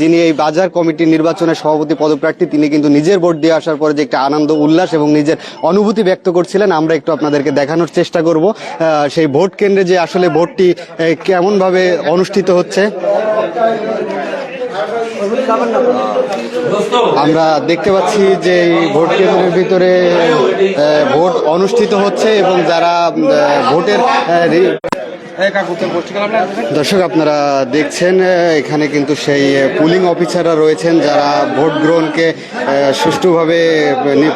যিনি এই বাজার কমিটির নির্বাচনের সভাপতি পদপ্রার্থী, তিনি কিন্তু নিজের ভোট দিয়ে আসার পরে যে একটা আনন্দ, উল্লাস এবং নিজের অনুভূতি ব্যক্ত করছিলেন, আমরা একটু আপনাদেরকে দেখানোর চেষ্টা করব। সেই ভোট কেন্দ্রে যে আসলে ভোটটি কেমন ভাবে অনুষ্ঠিত হচ্ছে? আমরা দেখতে পাচ্ছি যে ভোট কেন্দ্রের ভিতরে ভোট অনুষ্ঠিত হচ্ছে এবং যারা ভোটের দর্শক আপনারা দেখছেন এখানে কিন্তু সেই পুলিং অফিসাররা রয়েছেন যারা ভোট গ্রহণকে সুষ্ঠুভাবে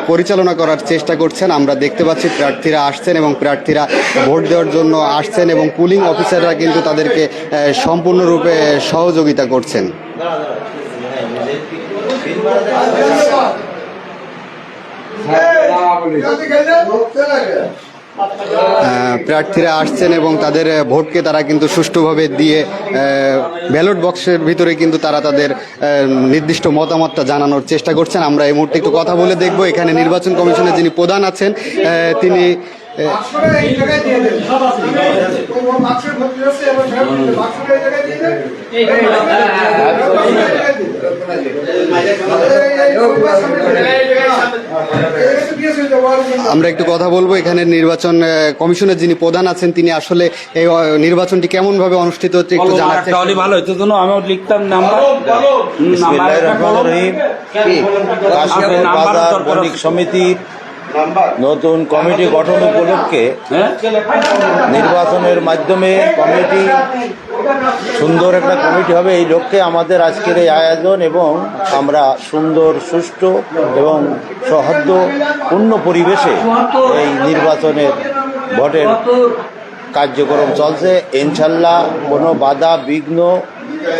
পরিচালনা করার চেষ্টা করছেন। আমরা দেখতে পাচ্ছি প্রার্থীরা আসছেন এবং প্রার্থীরা ভোট দেওয়ার জন্য আসছেন এবং পুলিং অফিসাররা কিন্তু তাদেরকে সম্পূর্ণরূপে সহযোগিতা করছেন। আহ, প্রার্থীরা আসছেন এবং তাদের ভোটকে তারা কিন্তু সুষ্ঠুভাবে দিয়ে ব্যালট বক্সের ভিতরে কিন্তু তারা তাদের নির্দিষ্ট মতামতটা জানানোর চেষ্টা করছেন। আমরা এই মুহূর্তে একটু কথা বলে দেখব। এখানে নির্বাচন কমিশনের যিনি প্রধান আছেন তিনি আহ, আমরা একটু কথা বলব এখানে নির্বাচন কমিশনের যিনি প্রধান আছেন তিনি আসলে এই নির্বাচনটি কেমন ভাবে অনুষ্ঠিত হচ্ছে একটু জানার চেষ্টা তাহলে ভালো হতো তো আমিও লিখতাম নাম্বার। সমিতির নতুন কমিটি গঠন উপলক্ষে হ্যাঁ? নির্বাচনের মাধ্যমে কমিটি সুন্দর একটা কমিটি হবে এই লক্ষ্যে আমাদের আজকের এই আয়োজন এবং আমরা সুন্দর সুষ্ঠু এবং সৌহার্দ্যপূর্ণ পরিবেশে এই নির্বাচনের ভোটের কার্যক্রম চলছে ইনশাল্লাহ কোনো বাধা বিঘ্ন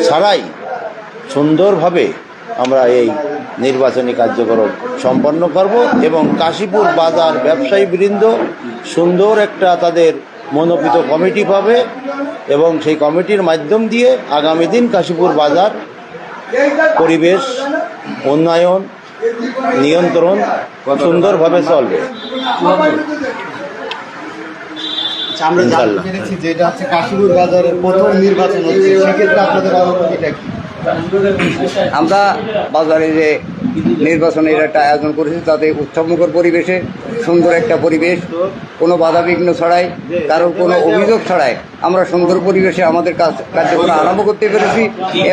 ছাড়াই সুন্দরভাবে আমরা এই নির্বাচনী কার্যক্রম সম্পন্ন করব এবং কাশীপুর বাজার ব্যবসায়ী বৃন্দ সুন্দর একটা তাদের মনোনীত কমিটি পাবে এবং সেই কমিটির মাধ্যম দিয়ে আগামী দিন কাশীপুর বাজার পরিবেশ উন্নয়ন নিয়ন্ত্রণ সুন্দরভাবে চলবে। আচ্ছা, আমরা জানতে পেরেছি যে এটা হচ্ছে কাশীপুর বাজারের প্রথম নির্বাচন হচ্ছে। সেক্ষেত্রে আপনাদের অনুভূতিটা কি? আমরা বাজারে যে নির্বাচনের একটা আয়োজন করেছি, তাতে উৎসবমুখর পরিবেশে সুন্দর একটা পরিবেশ, কোনো বাধাবিঘ্ন ছাড়াই, কারোর কোনো অভিযোগ ছাড়াই আমরা সুন্দর পরিবেশে আমাদের কাজ, কার্যক্রম আরম্ভ করতে পেরেছি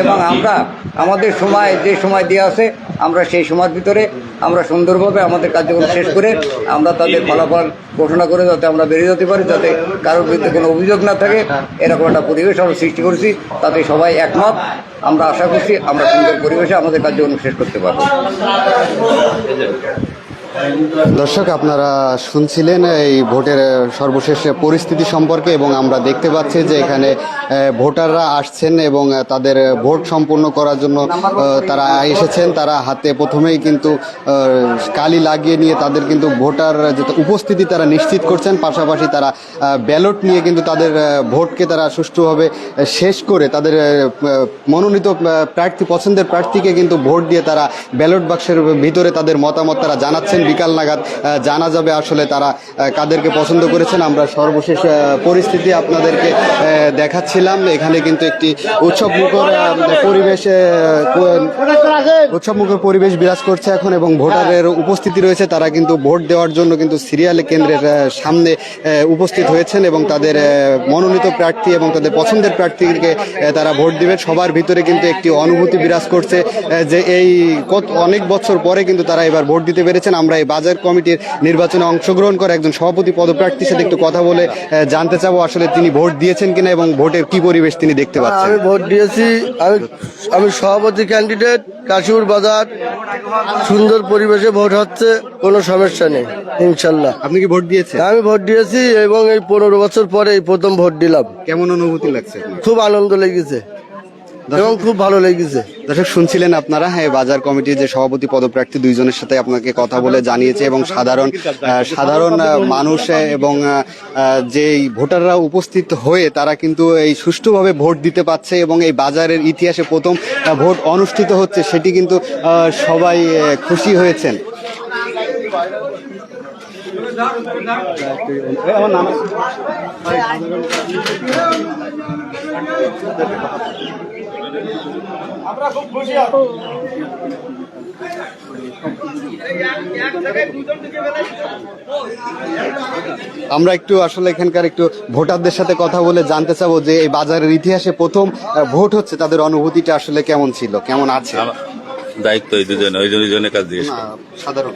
এবং আমরা আমাদের সময়, যে সময় দেওয়া আছে, আমরা সেই সময়ের ভিতরে আমরা সুন্দরভাবে আমাদের কার্যক্রম শেষ করে আমরা তাদের ফলাফল ঘোষণা করে যাতে আমরা বেরিয়ে যেতে পারি, যাতে কারোর বিরুদ্ধে কোনো অভিযোগ না থাকে, এরকম একটা পরিবেশ আমরা সৃষ্টি করেছি। তাতে সবাই একমত। আমরা আশা করছি আমরা সুন্দর পরিবেশে আমাদের কার্যক্রম শেষ করতে পারব। Thank you. দর্শক, আপনারা শুনছিলেন এই ভোটের সর্বশেষ পরিস্থিতি সম্পর্কে এবং আমরা দেখতে পাচ্ছি যে এখানে ভোটাররা আসছেন এবং তাদের ভোট সম্পূর্ণ করার জন্য তারা এসেছেন। তারা হাতে প্রথমেই কিন্তু কালি লাগিয়ে নিয়ে তাদের কিন্তু ভোটার যে উপস্থিতি তারা নিশ্চিত করছেন। পাশাপাশি তারা ব্যালট নিয়ে কিন্তু তাদের ভোটকে তারা সুষ্ঠুভাবে শেষ করে তাদের মনোনীত প্রার্থী, পছন্দের প্রার্থীকে কিন্তু ভোট দিয়ে তারা ব্যালট বাক্সের ভিতরে তাদের মতামত তারা জানাচ্ছেন। বিকাল নাগাদ জানা যাবে আসলে তারা কাদেরকে পছন্দ করেছেন। আমরা সর্বশেষ পরিস্থিতি আপনাদেরকে দেখাচ্ছিলাম। এখানে কিন্তু একটি উৎসব মুখর পরিবেশ আহ, পরিবেশ বিরাজ করছে এখন এবং ভোটারের উপস্থিতি রয়েছে। তারা কিন্তু ভোট দেওয়ার জন্য কিন্তু সিরিয়াল কেন্দ্রের সামনে উপস্থিত হয়েছেন এবং তাদের মনোনীত প্রার্থী এবং তাদের পছন্দের প্রার্থীকে তারা ভোট দিবে সবার ভিতরে কিন্তু একটি অনুভূতি বিরাজ করছে যে এই অনেক বছর পরে কিন্তু তারা এবার ভোট দিতে পেরেছেন। আমরা এই বাজার কমিটির নির্বাচনে অংশগ্রহণ করে একজন সভাপতি পদপ্রার্থীর সাথে একটু কথা বলে জানতে চাবো আসলে তিনি ভোট দিয়েছেন কিনা এবং ভোটের কি পরিবেশ তিনি দেখতে পাচ্ছেন। আমি ভোট দিয়েছি। আমি আমি সভাপতি ক্যান্ডিডেট কাশিপুর বাজার। সুন্দর পরিবেশে ভোট হচ্ছে কোনো সমস্যা নেই ইনশাল্লাহ। আপনি কি ভোট দিয়েছেন? আমি ভোট দিয়েছি এবং এই পনেরো বছর পরে এই প্রথম ভোট দিলাম। কেমন অনুভূতি লাগছে খুব আনন্দ লেগেছে। এবং খুব ভালো লেগেছে। দর্শক শুনছিলেন আপনারা হ্যাঁ বাজার কমিটির যে সভাপতি পদপ্রার্থী দুইজনের সাথে আপনাকে কথা বলে জানিয়েছে এবং সাধারণ সাধারণ মানুষ এবং যে ভোটাররা উপস্থিত হয়ে তারা কিন্তু এই সুষ্ঠুভাবে ভোট দিতে পারছে এবং এই বাজারের ইতিহাসে প্রথম ভোট অনুষ্ঠিত হচ্ছে সেটি কিন্তু সবাই খুশি হয়েছেন। আমরা একটু আসলে এখানকার একটু ভোটারদের সাথে কথা বলে জানতে চাবো যে এই বাজারের ইতিহাসে প্রথম ভোট হচ্ছে তাদের অনুভূতিটা আসলে কেমন ছিল কেমন আছে? দায়িত্ব এই দুজনে ওই দুজনের না, করো। সাধারণ।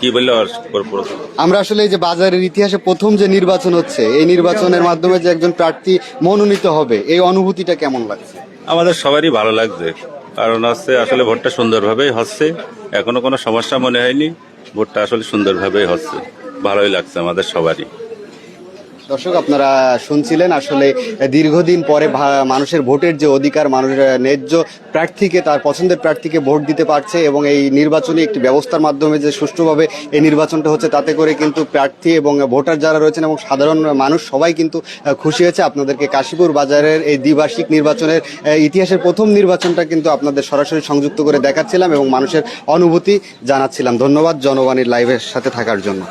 কি বললে আর পর- প্রথম আমরা আসলে এই যে বাজারের ইতিহাসে প্রথম যে নির্বাচন হচ্ছে এই নির্বাচনের মাধ্যমে যে একজন প্রার্থী মনোনীত হবে এই অনুভূতিটা কেমন লাগছে? আমাদের সবারই ভালো লাগছে। কারণ হচ্ছে আসলে ভোটটা সুন্দরভাবেই হচ্ছে। এখনও কোনো সমস্যা মনে হয়নি। ভোটটা আসলে সুন্দরভাবেই হচ্ছে। ভালোই লাগছে আমাদের সবারই। দর্শক, আপনারা শুনছিলেন, আসলে দীর্ঘদিন পরে মানুষের ভোটের যে অধিকার, মানুষের ন্যায্য প্রার্থীকে, তার পছন্দের প্রার্থীকে ভোট দিতে পারছে এবং এই নির্বাচনী একটি ব্যবস্থার মাধ্যমে যে সুষ্ঠুভাবে এই নির্বাচনটা হচ্ছে, তাতে করে কিন্তু প্রার্থী এবং ভোটার যারা রয়েছেন এবং সাধারণ মানুষ সবাই কিন্তু খুশি হয়েছে। আপনাদেরকে কাশীপুর বাজারের এই দ্বিবার্ষিক নির্বাচনের ইতিহাসের প্রথম নির্বাচনটা কিন্তু আপনাদের সরাসরি সংযুক্ত করে দেখাচ্ছিলাম এবং মানুষের অনুভূতি জানাচ্ছিলাম। ধন্যবাদ জনবাণীর লাইভের সাথে থাকার জন্য।